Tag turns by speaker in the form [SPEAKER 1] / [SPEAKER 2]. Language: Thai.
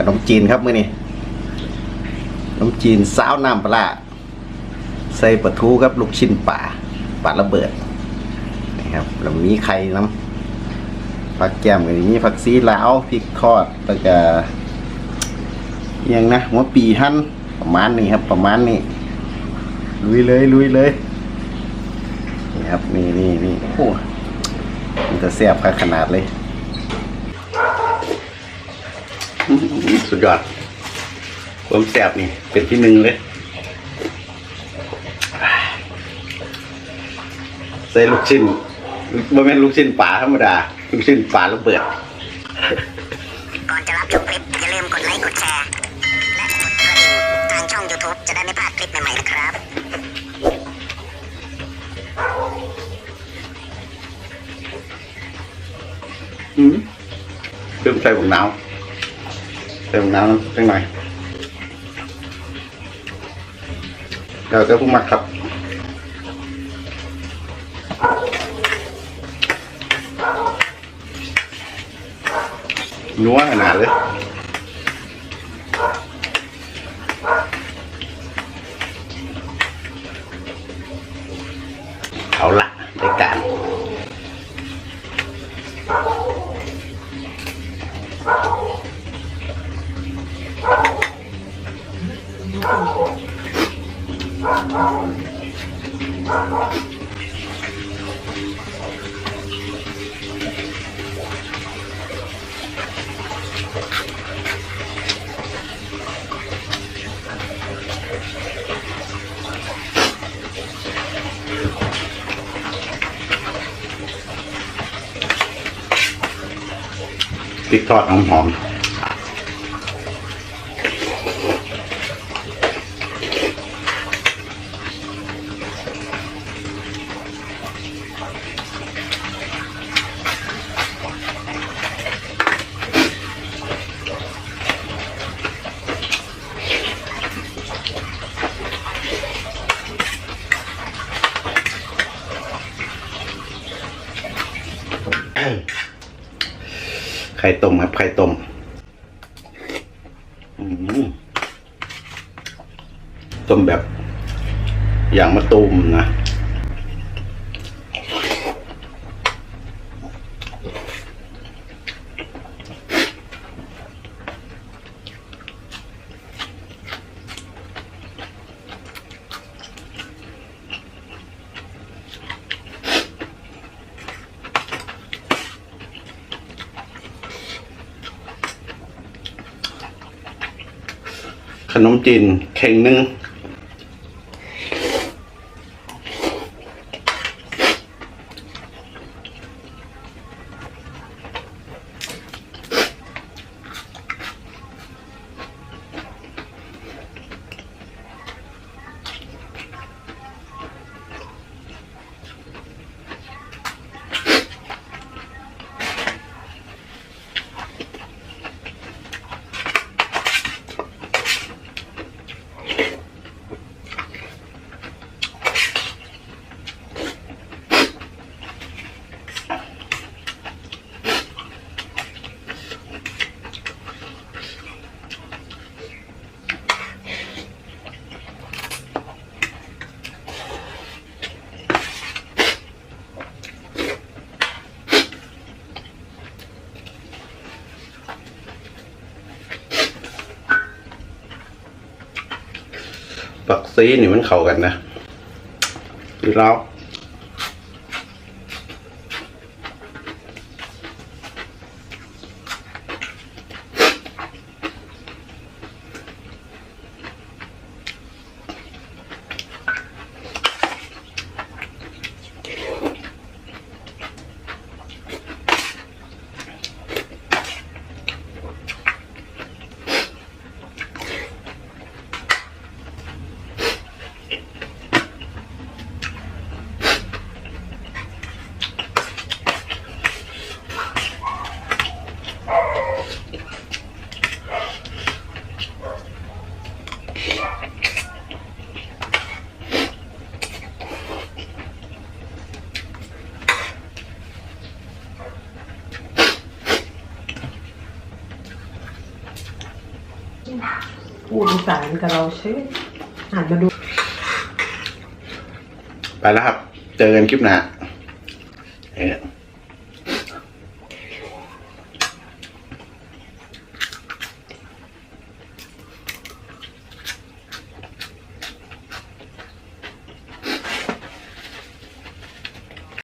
[SPEAKER 1] ขนมจีนครับมื้อนี้ขนมจีนสาวน้ำปลาใส่ปลาทูครับลูกชิ้นป่าปลาระเบิดนี่ครับแล้วมีไข่น้ำผักแก้มก็มีผักซีลาวพริกทอดแล้วก็ยังนะหัวปีหั่นประมาณนี้ครับ ประมาณนี้ลุยเลยลุยเลยนี่ครับนี่นี่นี่โอ้โหมันจะแซ่บขนาดเลย สุดยอดความแซ่บนี่เป็นที่หนึ่งเลย ใส่ลูกชิ้นบ่แม่นลูกชิ้นป่าธรรมดา ลูกชิ้นป่าระเบิด
[SPEAKER 2] ก่อนจะรับชมคลิป อย่าลืมกดไลค์ กดแชร์ และกดกระดิ่งทางช่อง YouTube จะได้ไม่พลาดคลิปใหม่ ๆ นะครับ
[SPEAKER 1] อืมเพิ่มใส่บุกหนาว ใส่บุกหนาวจังหน่อยเดี๋ย พริกทอดหอมหอม ไข่ต้มครับไข่ต้มต้มแบบอย่างมะตูมนะ นมจีนเข่งหนึ่ง ปักซีนี่มันเข้ากันนะ คือเรา
[SPEAKER 3] พูดอีสานกับเราใช่หันมาดู
[SPEAKER 1] ไปแล้วครับ เจอกันคลิปหน้าเอ่อ